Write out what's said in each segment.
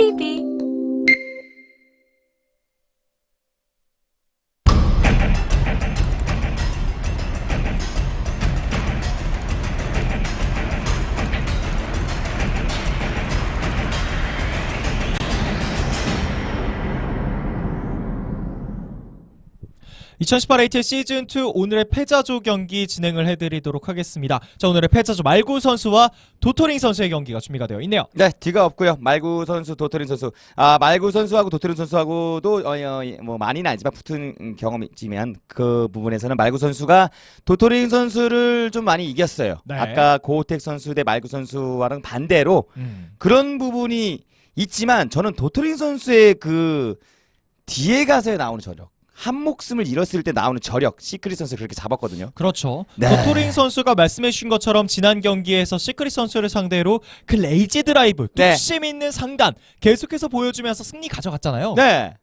TV. (2018) ATL 시즌 2 오늘의 패자조 경기 진행을 해드리도록 하겠습니다 자 오늘의 패자조 말구 선수와 도토링 선수의 경기가 준비가 되어 있네요 네, 뒤가 없고요. 말구 선수, 도토린 선수. 아, 말구 선수하고 도토린 선수하고도 어, 어, 뭐 많이는 아니지만 붙은 경험이 있지만 그 부분에서는 말구 선수가 도토린 선수를 좀 많이 이겼어요. 네. 아까 고호택 선수 대 말구 선수와는 반대로 음. 그런 부분이 있지만 저는 도토린 선수의 그 뒤에 가서 나오는 저력. 한 목숨을 잃었을 때 나오는 저력. 시크릿 선수 그렇게 잡았거든요. 그렇죠. 네. 도토링 선수가 말씀해주신 것처럼 지난 경기에서 시크릿 선수를 상대로 그 레이지 드라이브, 네. 뚝심 있는 상단 계속해서 보여주면서 승리 가져갔잖아요. 네.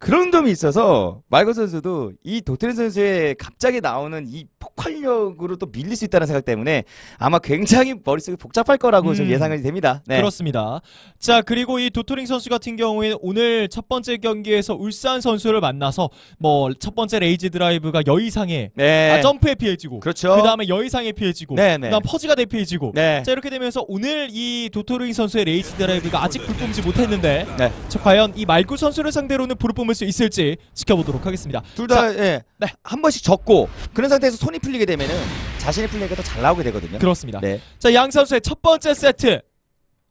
그런 점이 있어서 말고 선수도 이 도트린 선수의 갑자기 나오는 이 폭발력으로 또 밀릴 수 있다는 생각 때문에 아마 굉장히 머릿속이 복잡할 거라고 좀 음. 예상이 됩니다. 네. 그렇습니다. 자 그리고 이 도토링 선수 같은 경우에는 오늘 첫 번째 경기에서 울산 선수를 만나서 뭐 첫 번째 레이지 드라이브가 여의상에 네. 아, 점프에 피해지고 그렇죠. 그 다음에 여의상에 피해지고 네, 네. 그다음 퍼지가 대 피해지고 네. 자 이렇게 되면서 오늘 이 도토링 선수의 레이지 드라이브가 아직 불 뿜지 못했는데 네. 자 과연 이 말구 선수를 상대로는 불을 뿜을 수 있을지 지켜보도록 하겠습니다. 둘다 예. 네. 한 번씩 졌고 그런 상태에서 손이 풀리게 되면은 자신의 플레이가 더 잘 나오게 되거든요. 그렇습니다. 네. 자 양 선수의 첫 번째 세트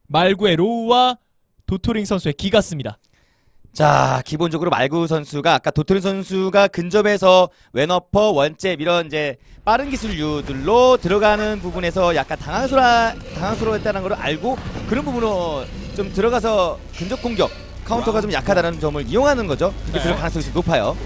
말구의 로우와 도토링 선수의 기가스입니다. 자, 기본적으로 말구 선수가 아까 도트린 선수가 근접해서 왼어퍼, 원잽 이런 이제 빠른 기술류들로 들어가는 부분에서 약간 당황스러 당황스러웠다는 걸 알고 그런 부분으로 좀 들어가서 근접 공격 카운터가 좀 약하다는 점을 이용하는 거죠. 그게 네. 들어갈 가능성이 좀 높아요.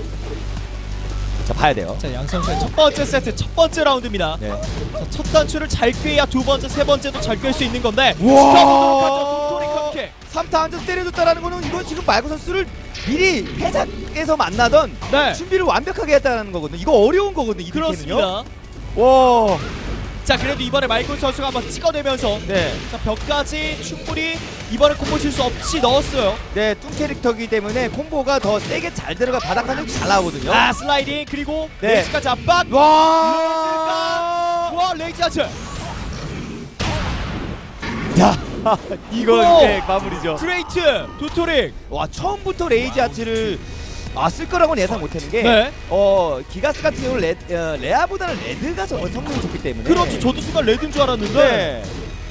자, 봐야 돼요. 자 양 선수의 첫 번째 세트 첫 번째 라운드입니다. 네. 자, 첫 단추를 잘 꿰야 두 번째 세 번째도 잘 꿰 수 있는 건데 우와. 지켜보도록 하죠. 도토링 컵킥. 3타 앉아서 때려줬다라는 거는 이건 지금 말구 선수를 미리 회작에서 만나던 네. 준비를 완벽하게 했다는 거거든요. 이거 어려운 거거든요. 이. 그렇습니다. 와. 자 그래도 이번에 말구 선수가 한번 찍어내면서 네. 자 벽까지 충분히 이번에 콤보 실수 없이 넣었어요. 네, 뚱 캐릭터이기 때문에 콤보가 더 세게 잘 들어가 바닥 반응 잘 나오거든요. 아 슬라이딩 그리고 네. 레이지까지 압박. 와! 와 레이지 아츠. 야, 오! 이렇게 마무리죠. 스트레이트 도토링. 와, 처음부터 레이지 아트를 아, 쓸 거라고는 예상 못했는 게, 네. 어, 기가스 같은 경우는 레, 어, 레아보다는 레드가 저- 성능이 좋기 때문에. 그렇죠. 저도 순간 레드인 줄 알았는데. 네.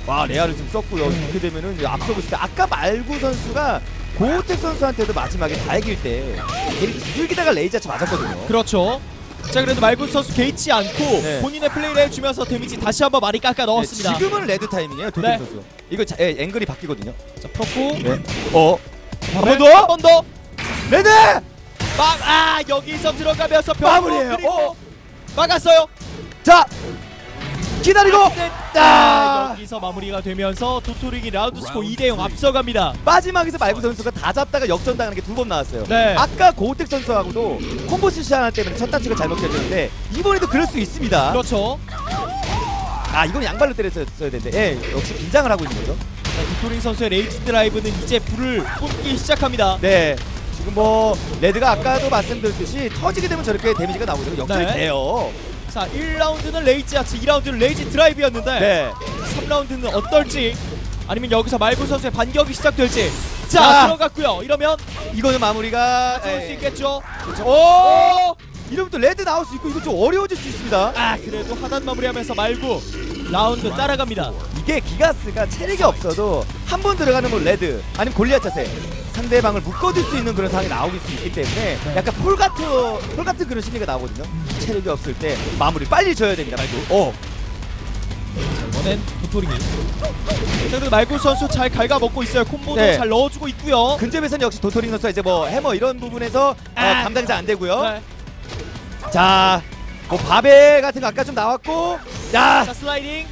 와, 레아를 지금 썼고요. 이렇게 되면은 이제 앞서고 있을 때, 아까 말구 선수가 고호택 선수한테도 마지막에 다 이길 때, 레이지 아트 맞았거든요. 그렇죠. 자 그래도 말구 선수 개의치 않고 네. 본인의 플레이를 해주면서 데미지 다시 한번 많이 깎아 넣었습니다. 네, 지금은 레드 타이밍이에요, 도택 네. 선수. 이거 자, 예, 앵글이 바뀌거든요. 자 풀었고 네. 어? 한 번 더? 한 번 더. 레드! 막, 아 여기서 들어가면서 벽 마무리예요. 어. 막았어요. 자! 기다리고! 아, 아! 여기서 마무리가 되면서 도토링이 라운드 스코 2대0 앞서갑니다. 마지막에서 말구 선수가 다 잡다가 역전당하는 게 두 번 나왔어요. 네. 아까 고우택 선수하고도 콤보 실시 하나 때문에 첫 단추가 잘못 켜졌는데 이번에도 그럴 수 있습니다. 그렇죠. 아 이건 양발로 때렸어야 되는데 예, 역시 긴장을 하고 있는 거죠. 자, 도토링 선수의 레이지 드라이브는 이제 불을 뿜기 시작합니다. 네. 지금 뭐 레드가 아까도 말씀드렸듯이 터지게 되면 저렇게 데미지가 나오거든요. 역전이 네. 돼요. 자 1라운드는 레이지 아츠 2라운드는 레이지 드라이브였는데 네. 3라운드는 어떨지 아니면 여기서 말구 선수의 반격이 시작될지 자 자. 들어갔고요. 이러면 이거는 마무리가 좋을 수 예. 있겠죠. 오! 이러면 또 레드 나올 수 있고 이거 좀 어려워질 수 있습니다. 아 그래도 하단 마무리하면서 말구 라운드 따라갑니다. 이게 기가스가 체력이 없어도 한 번 들어가는 뭐 레드 아니면 골리앗 자세 상대방을 묶어둘 수 있는 그런 상황이 나오길 수 있기 때문에 약간 폴 같은 폴 같은 그런 심리가 나오거든요. 체력이 없을 때 마무리 빨리 줘야 됩니다. 말고. 어. 이번엔 도토링이. 자 그래도 말구 선수 잘 갉아먹고 있어요. 콤보도 네. 잘 넣어주고 있고요. 근접에서는 역시 도토링 선수가 이제 뭐 해머 이런 부분에서 어, 아. 감당이 잘 안 되고요. 네. 자, 뭐 바벨 같은 거 아까 좀 나왔고, 야, 자 슬라이딩.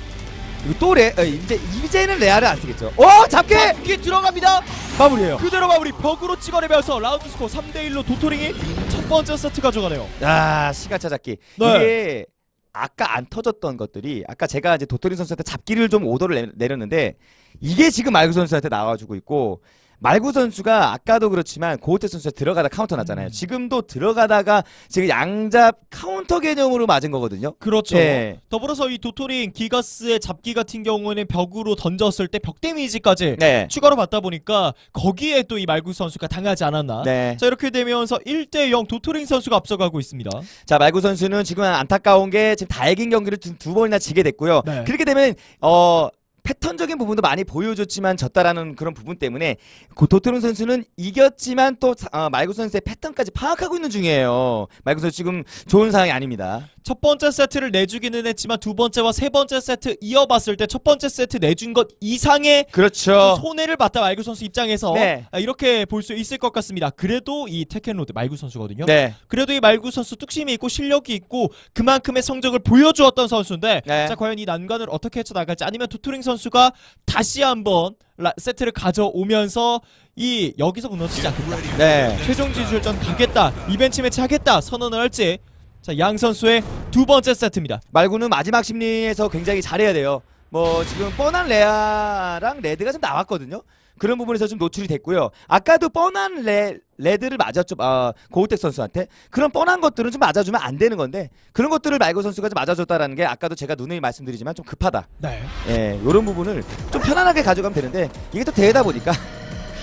이거 또 레, 어, 이제 이제는 레아를 안 쓰겠죠. 어, 잡게 잡기 들어갑니다. 마무리해요. 그대로 마무리 벽으로 찍어내면서 라운드 스코어 3대1로 도토링이 첫 번째 세트 가져가네요. 아 시간 찾았기 네. 이게 아까 안 터졌던 것들이 아까 제가 이제 도토리 선수한테 잡기를 좀 오더를 내, 내렸는데 이게 지금 말구 선수한테 나와주고 있고 말구 선수가 아까도 그렇지만 고우태 선수가 들어가다 카운터 났잖아요. 음. 지금도 들어가다가 지금 양잡 카운터 개념으로 맞은 거거든요. 그렇죠. 네. 더불어서 이 도토링 기가스의 잡기 같은 경우는 벽으로 던졌을 때 벽 데미지까지 네. 추가로 받다 보니까 거기에 또 이 말구 선수가 당하지 않았나. 네. 자 이렇게 되면서 1대 0 도토링 선수가 앞서가고 있습니다. 자 말구 선수는 지금 안타까운 게 지금 다 이긴 경기를 두, 두 번이나 지게 됐고요. 네. 그렇게 되면 어 패턴적인 부분도 많이 보여줬지만 졌다라는 그런 부분 때문에 고- 도트론 선수는 이겼지만 또 사- 어, 말구 선수의 패턴까지 파악하고 있는 중이에요. 말구 선수 지금 좋은 상황이 아닙니다. 첫 번째 세트를 내주기는 했지만 두 번째와 세 번째 세트 이어봤을 때 첫 번째 세트 내준 것 이상의 그렇죠. 좀 손해를 봤다 말구 선수 입장에서 네. 아, 이렇게 볼 수 있을 것 같습니다. 그래도 이 테켄로드 말구 선수거든요. 네. 그래도 이 말구 선수 뚝심이 있고 실력이 있고 그만큼의 성적을 보여주었던 선수인데 네. 자 과연 이 난관을 어떻게 헤쳐나갈지 아니면 도토링 선수가 다시 한번 라- 세트를 가져오면서 이 여기서 무너지지 않겠다 네. 최종 지출전 가겠다 이벤트 매치 하겠다 선언을 할지 자 양 선수의 두 번째 세트입니다 말구는 마지막 심리에서 굉장히 잘해야 돼요. 뭐 지금 뻔한 레아랑 레드가 좀 나왔거든요. 그런 부분에서 좀 노출이 됐고요. 아까도 뻔한 레, 레드를 맞았죠. 아, 고우택 선수한테. 그런 뻔한 것들은 좀 맞아주면 안 되는 건데 그런 것들을 말고 선수가 좀 맞아줬다라는 게 아까도 제가 누누이 말씀드리지만 좀 급하다. 네 예, 이런 부분을 좀 편안하게 가져가면 되는데 이게 또 대회다 보니까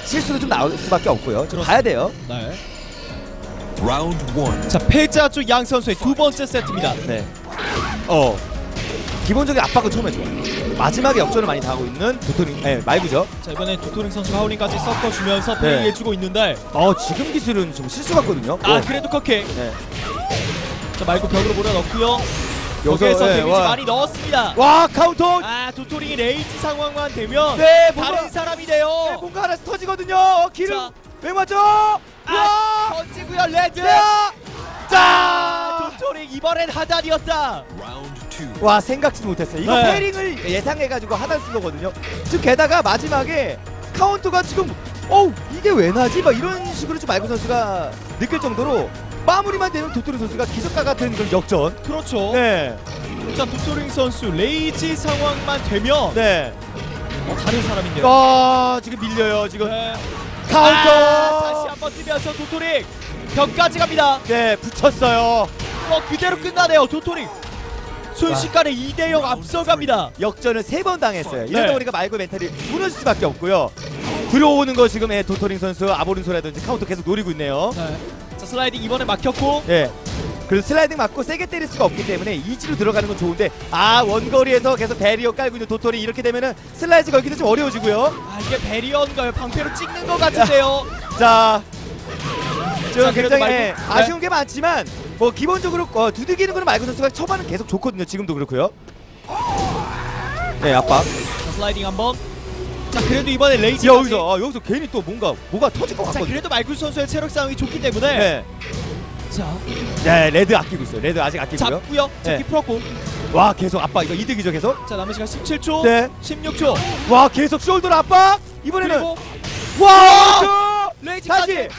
실수도 좀 나올 수밖에 없고요. 좀 봐야 돼요. 네. 자 패자 쪽 양 선수의 두 번째 세트입니다 네. 어. 기본적인 압박은 처음에 좋아. 마지막에 역전을 많이 당하고 있는 도토리, 예, 말구죠. 자 이번에 도토링 선수 하울링까지 섞어주면서 플레이 해주고 있는데 어, 지금 기술은 좀 실수 같거든요. 아 어, 그래도 컷킥 네. 자 말고 벽으로 몰아넣고요 여기서, 여기에서 예, 데미지 와. 많이 넣었습니다 와, 카운터! 아 도토링이 레이지 상황만 되면 네, 뭔가, 다른 사람이 네, 돼요 뭔가 하나씩 터지거든요. 어, 기름. 자. 왜 맞죠? 아, 와! 던지고요 레드 자! 아, 자! 도토링 이번엔 하단이었다. 와, 생각지도 못했어요. 이거 네. 페링을 예상해가지고 하단 쓴 거거든요. 지금 게다가 마지막에 카운터가 지금, 어우, 이게 왜 나지? 막 이런 식으로 좀 말구 선수가 느낄 정도로 마무리만 되면 도토리 선수가 기적과 같은 그런 역전. 그렇죠 네. 자 도토링 선수 레이지 상황만 되면 네. 어, 다른 사람인데요 아, 지금 밀려요. 지금 네. 카운터! 아, 다시 한번 뛰면서 도토링 벽까지 갑니다 네, 붙였어요. 어 그대로 끝나네요 도토링 순식간에 2대0 앞서갑니다 역전을 세 번 당했어요. 이러다 네. 보니까 말고 멘탈이 무너질 수밖에 없고요. 들어오는 거 지금 예, 도토링 선수 아보른소라든지 카운터 계속 노리고 있네요. 네. 자 슬라이딩 이번에 막혔고 예. 그래서 슬라이딩 맞고 세게 때릴 수가 없기 때문에 이지로 들어가는 건 좋은데 아 원거리에서 계속 배리어 깔고 있는 도토리 이렇게 되면은 슬라이드 걸기도 좀 어려워지고요. 아 이게 베리언가요 방패로 찍는 것 같은데요 자, 그래도 굉장히 예, 아쉬운 게 많지만 뭐 기본적으로 어, 두들기는 거는 말고 선수가 초반은 계속 좋거든요. 지금도 그렇고요. 네. 자 슬라이딩 한번 자 그래도 이번에 레이지 여기서 아, 여기서 괜히 또 뭔가 뭐가 터질 것 자 같거든요. 그래도 말구 선수의 체력 상황이 좋기 때문에 네. 자 네, 레드 아끼고 있어요. 레드 아직 아끼고요. 잡고요 네. 잡기 풀었고 와, 계속 압박 이거 이득이죠, 계속. 자 남은 시간 17초 네. 16초 와, 계속 숄더 압박. 이번에는 그리고 와! 레이지까지 다시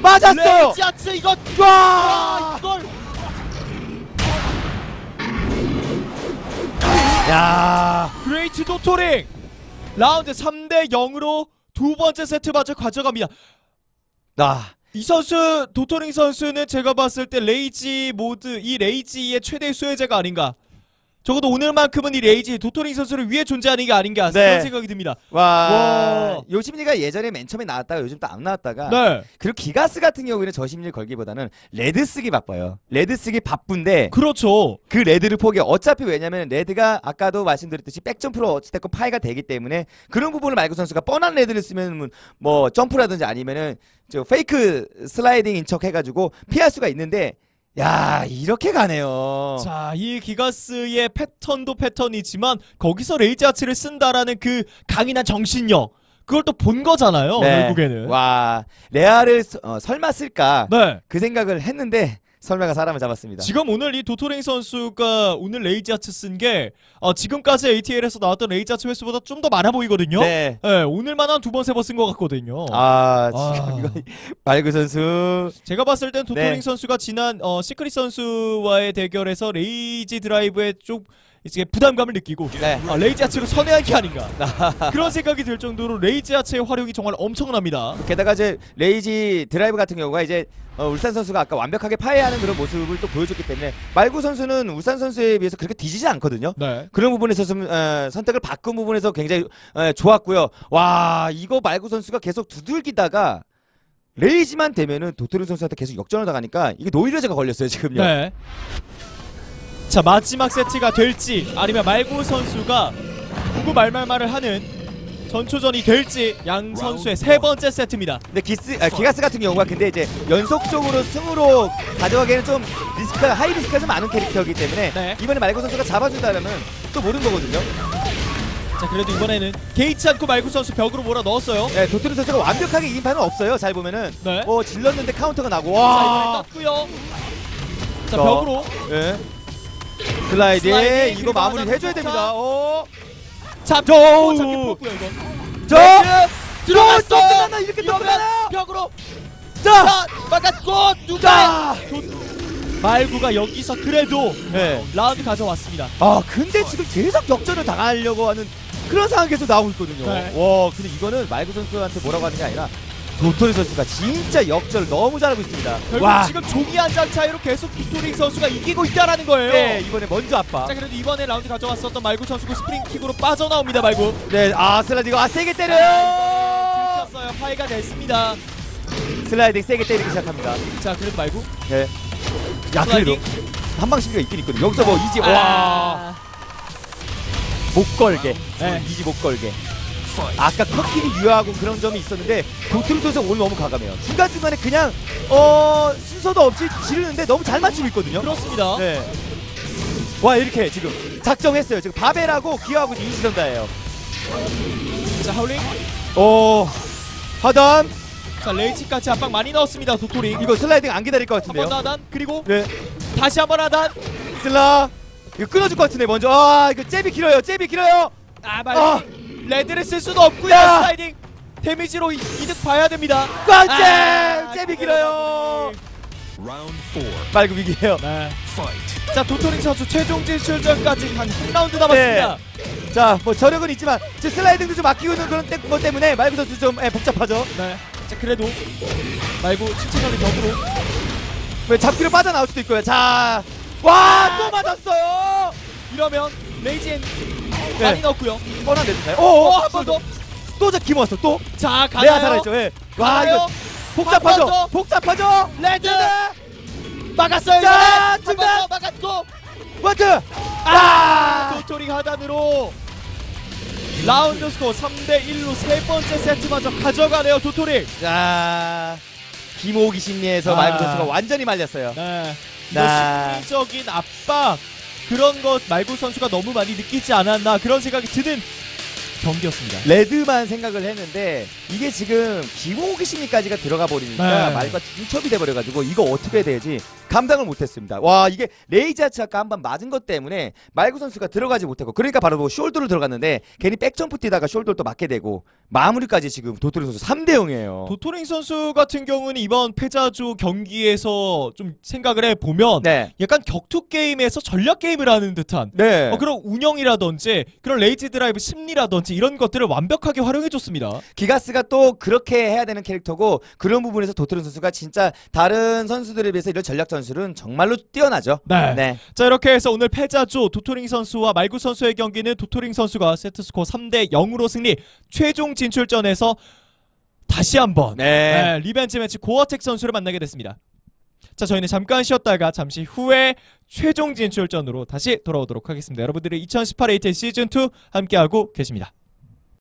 맞았어요. 레이지 아츠 이거 와! 아 이걸 야! 그레이트 도토링 라운드 3대 0으로 두 번째 세트 마저 가져갑니다. 아, 이 선수 도토링 선수는 제가 봤을 때 레이지 모드 이 레이지의 최대 수혜자가 아닌가. 적어도 오늘만큼은 이 레이지 도토링 선수를 위해 존재하는 게 아닌가 네. 그런 생각이 듭니다. 와. 와. 요심리가 예전에 맨 처음에 나왔다가 요즘 또 안 나왔다가 네, 그리고 기가스 같은 경우에는 저심리 걸기보다는 레드 쓰기 바빠요. 레드 쓰기 바쁜데 그렇죠. 그 레드를 포기해. 어차피 왜냐면 레드가 아까도 말씀드렸듯이 백점프로 어찌됐건 파이가 되기 때문에 그런 부분을 말고 선수가 뻔한 레드를 쓰면 뭐 점프라든지 아니면은 저 페이크 슬라이딩인 척 해가지고 피할 수가 있는데 야 이렇게 가네요. 자, 이 기가스의 패턴도 패턴이지만 거기서 레이지 아츠를 쓴다라는 그 강인한 정신력 그걸 또 본 거잖아요. 결국에는. 네. 와 레아를 서- 어, 설마 쓸까 네. 그 생각을 했는데 설마가 사람을 잡았습니다. 지금 오늘 이 도토링 선수가 오늘 레이지 아츠 쓴게 어, 지금까지 ATL에서 나왔던 레이지 아츠 횟수보다 좀 더 많아 보이거든요. 네. 네, 오늘만 한 두 번 세 번 쓴 것 같거든요. 아 아. 지금 이거 말구 선수 제가 봤을 땐 도토링 네. 선수가 지난 어, 시크릿 선수와의 대결에서 레이지 드라이브에 좀 이제 부담감을 느끼고 네. 아, 레이지 아츠로 선회한 게 아닌가 그런 생각이 들 정도로 레이지 아츠의 활용이 정말 엄청납니다. 게다가 이제 레이지 드라이브 같은 경우가 이제 어, 울산 선수가 아까 완벽하게 파괴하는 그런 모습을 또 보여줬기 때문에 말구 선수는 울산 선수에 비해서 그렇게 뒤지지 않거든요. 네. 그런 부분에서 좀 어, 선택을 바꾼 부분에서 굉장히 어, 좋았고요. 와 이거 말구 선수가 계속 두들기다가 레이지만 되면은 도토리 선수한테 계속 역전을 당하니까 이게 노이로제가 걸렸어요 지금요. 네. 자 마지막 세트가 될지 아니면 말구 선수가 구구 말말말을 하는 전초전이 될지 양 선수의 세 번째 세트입니다. 근데 기스 아, 기가스 같은 경우가 근데 이제 연속적으로 승으로 가져가기에는 좀 리스크가 하이 리스크가 좀 많은 캐릭터이기 때문에 네. 이번에 말구 선수가 잡아준다면 또 모르는 거거든요. 자 그래도 이번에는 개의치 않고 말구 선수 벽으로 몰아 넣었어요. 네, 도토리 선수가 완벽하게 이긴 판은 없어요. 잘 보면은 네. 어 질렀는데 카운터가 나고 자 와. 이번에 떴고요. 자 자. 벽으로 예. 슬라이드, 슬라이딩, 이거 마무리 해줘야 더 됩니다. 어. 잡고 저- 잡기 뽑고요 이거. 저 들어갔어. 또 끝났나 이렇게 끝나나? 벽으로 자, 자 막았고 누가 자. 말구가 여기서 그래도 네. 라운드 가져왔습니다. 아 근데 지금 계속 역전을 당하려고 하는 그런 계속 나오고 있거든요. 네. 와, 근데 이거는 말구 선수한테 뭐라고 하는 게 아니라 도토리 선수가 진짜 역전을 너무 잘하고 있습니다. 결국 와, 지금 종이 한 장 차이로 계속 빅토링 선수가 이기고 있다라는 거예요. 네 이번에 먼저 압박. 자 그래도 이번에 라운드 가져왔었던 말구 선수가 스프링 킥으로 빠져나옵니다 말구. 네, 아 이거 아 세게 때려요. 들켰어요. 파이가 됐습니다. 슬라이딩 세게 때리기 시작합니다. 자 그래도 말구. 네. 야 그래도. 한 방씩가 있긴 있거든요. 여기서 뭐 이지 와. 와. 못 걸게. 네. 이지 못 걸게. 아까 컷킬이 유효하고 그런 점이 있었는데 도트루 선수 오늘 너무 과감해요. 중간 중간에 그냥 어 순서도 없이 지르는데 너무 잘 맞추고 있거든요. 그렇습니다. 네. 와 이렇게 지금 작정했어요. 지금 바벨하고 기어하고 인시전다예요. 자 하울링. 오 하단 자 레이지까지 압박 많이 넣었습니다 도토링. 이거 슬라이딩 안 기다릴 것한번 같은데요. 더 하단 그리고 네. 다시 한 번 하단. 슬라 이거 끊어줄 것 같은데 먼저 아 이거 잽이 길어요. 잽이 길어요. 아 말구. 레드를 쓸 수도 없고요. 야. 슬라이딩. 데미지로 이, 이득 봐야 됩니다. 꽝잼 아, 잽이 길어요. Round 4. 말고 위기예요. 네. Fight. 자 도토링 선수 최종 진출전까지 한 3라운드 남았습니다. 자, 뭐 저력은 있지만 지금 슬라이딩도 좀 아끼고 있는 그런 때, 것 때문에 말구 선수 좀 예, 복잡하죠. 네. 자 그래도 말고 벽으로 왜 잡기로 빠져나올 수도 있고요. 자, 와, 또 맞았어요. 이러면 레이지엔 네. 많이 넣었고요. 뻔한 데드나요? 어, 오, 한 번 더. 또 잡기 왔어. 또자 가나요? 레아 살아있죠. 예. 와, 가나요? 이거 한번 복잡하죠. 더. 복잡하죠. 레드 막았어요. 자, 이번엔. 한번 더 막았고 원투. 아 도토링 하단으로 라운드 스코어 3대 1로 세 번째 세트마저 가져가네요 도토링. 자, 김호기 심리에서 아. 말구 선수가 완전히 말렸어요. 네. 나. 뭐 심리적인 압박 그런 것 말고 선수가 너무 많이 느끼지 않았나 그런 생각이 드는 경기였습니다. 레드만 생각을 했는데 이게 지금 김호기 심리까지가 들어가 버리니까 네. 말과 중첩이 돼 버려가지고 이거 어떻게 해야 되지 감당을 못했습니다. 와 이게 레이자츠 아까 한 번 맞은 것 때문에 말구 선수가 들어가지 못했고 그러니까 바로 뭐 숄더를 들어갔는데 괜히 백점프 뛰다가 숄더를 또 맞게 되고 마무리까지 지금 도토리 선수 3대 0이에요. 도토링 선수 같은 경우는 이번 패자조 경기에서 좀 생각을 해 보면 네, 약간 격투 게임에서 전략 게임을 하는 듯한 네. 어, 그런 운영이라든지 그런 레이지 드라이브 심리라든지 이런 것들을 완벽하게 활용해줬습니다. 기가스가 또 그렇게 해야 되는 캐릭터고 그런 부분에서 도토리 선수가 진짜 다른 선수들에 비해서 이런 전략 전술은 정말로 뛰어나죠. 네. 네. 자 이렇게 해서 오늘 패자조 도토링 선수와 말구 선수의 경기는 도토링 선수가 세트스코어 3대 0으로 승리 최종 진출전에서 다시 한번 네. 네, 리벤지 매치 고어텍 선수를 만나게 됐습니다. 자 저희는 잠깐 쉬었다가 잠시 후에 최종 진출전으로 다시 돌아오도록 하겠습니다. 여러분들의 2018 ATL 시즌2 함께하고 계십니다.